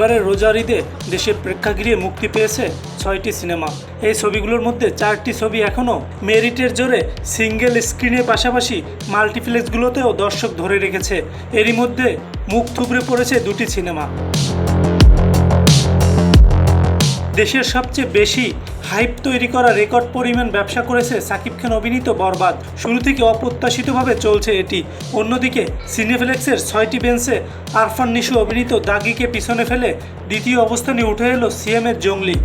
এবারে রোজার ঈদে দেশের প্রেক্ষাগৃহে মুক্তি পেয়েছে ছয়টি সিনেমা। এই ছবিগুলোর মধ্যে চারটি ছবি এখনও মেরিটের জোরে সিঙ্গেল স্ক্রিনের পাশাপাশি মাল্টিপ্লেক্সগুলোতেও দর্শক ধরে রেখেছে। এরই মধ্যে মুখ থুবড়ে পড়েছে দুটি সিনেমা। দেশের সবচেয়ে বেশি হাইপ তৈরি করা রেকর্ড পরিমাণ ব্যবসা করেছে সাকিব খান অভিনীত বরবাদ। শুরু থেকে অপ্রত্যাশিতভাবে চলছে এটি। অন্যদিকে সিনেফ্লেক্সের ছয়টি বেঞ্চে আরফান নিশু অভিনীত দাগিকে পিছনে ফেলে দ্বিতীয় অবস্থানে উঠে এলো সিএমের জঙ্গলি।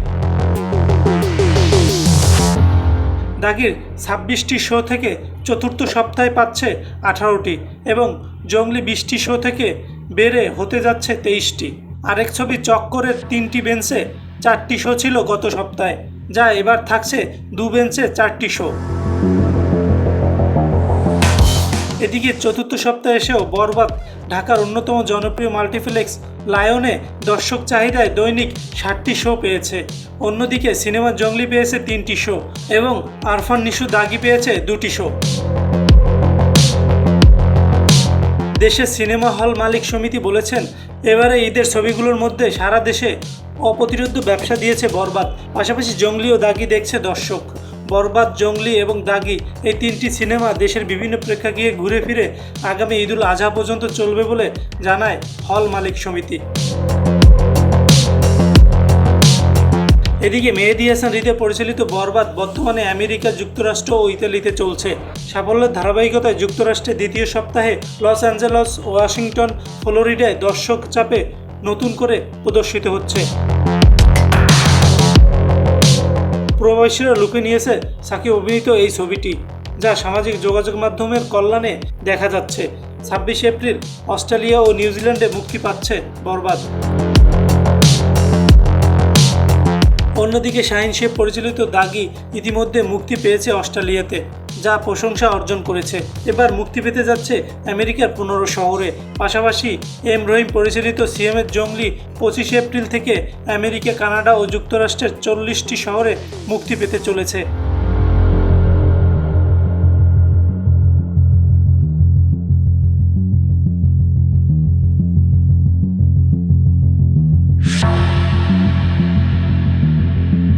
দাগির ছাব্বিশটি শো থেকে চতুর্থ সপ্তাহে পাচ্ছে আঠারোটি এবং জঙ্গলি বিশটি শো থেকে বেড়ে হতে যাচ্ছে তেইশটি। আরেক ছবি চক্করের তিনটি বেঞ্চে চারটি শো ছিল গত সপ্তাহে। যা এবার থাকছে দু বেঞ্চে চারটি শো। এদিকে চতুর্থ সপ্তাহে এসেও বরবাদ ঢাকার অন্যতম জনপ্রিয় মাল্টিপ্লেক্স লায়নে দর্শক চাহিদায় দৈনিক ষাটটি শো পেয়েছে। অন্যদিকে সিনেমা জঙ্গলি পেয়েছে তিনটি শো এবং আরফান নিশু দাগি পেয়েছে দুটি শো। দেশের সিনেমা হল মালিক সমিতি বলেছেন, এবারে ঈদের ছবিগুলোর মধ্যে সারা দেশে অপ্রতিরোধ ব্যবসা দিয়েছে বরবাদ। পাশাপাশি জঙ্গলি ও দাগি দেখছে দর্শক। বরবাদ, জঙ্গলি এবং দাগি এই তিনটি সিনেমা দেশের বিভিন্ন প্রেক্ষাগৃহে ঘুরে ফিরে আগামী ঈদুল আজহা পর্যন্ত চলবে বলে জানায় হল মালিক সমিতি। এদিকে মেহেদি হাসান পরিচালিত বরবাদ বর্তমানে আমেরিকা, যুক্তরাষ্ট্র ও ইতালিতে চলছে। সাফল্যের ধারাবাহিকতায় যুক্তরাষ্ট্রের দ্বিতীয় সপ্তাহে লস অ্যাঞ্জেলস ওয়াশিংটন, ফ্লোরিডায় দর্শক চাপে নতুন করে প্রদর্শিত হচ্ছে। প্রবাসীরা লুকে নিয়েছে সাকিব অভিনীত এই ছবিটি, যা সামাজিক যোগাযোগ মাধ্যমের কল্যাণে দেখা যাচ্ছে। ছাব্বিশে এপ্রিল অস্ট্রেলিয়া ও নিউজিল্যান্ডে মুক্তি পাচ্ছে বরবাদ। অন্যদিকে শাহিন শেখ পরিচালিত দাগি ইতিমধ্যে মুক্তি পেয়েছে অস্ট্রেলিয়াতে, যা প্রশংসা অর্জন করেছে। এবার মুক্তি পেতে যাচ্ছে আমেরিকার পনেরো শহরে। পাশাপাশি এম রহিম পরিচালিত সিএমের জঙ্গলি পঁচিশে এপ্রিল থেকে আমেরিকা, কানাডা ও যুক্তরাষ্ট্রের চল্লিশটি শহরে মুক্তি পেতে চলেছে।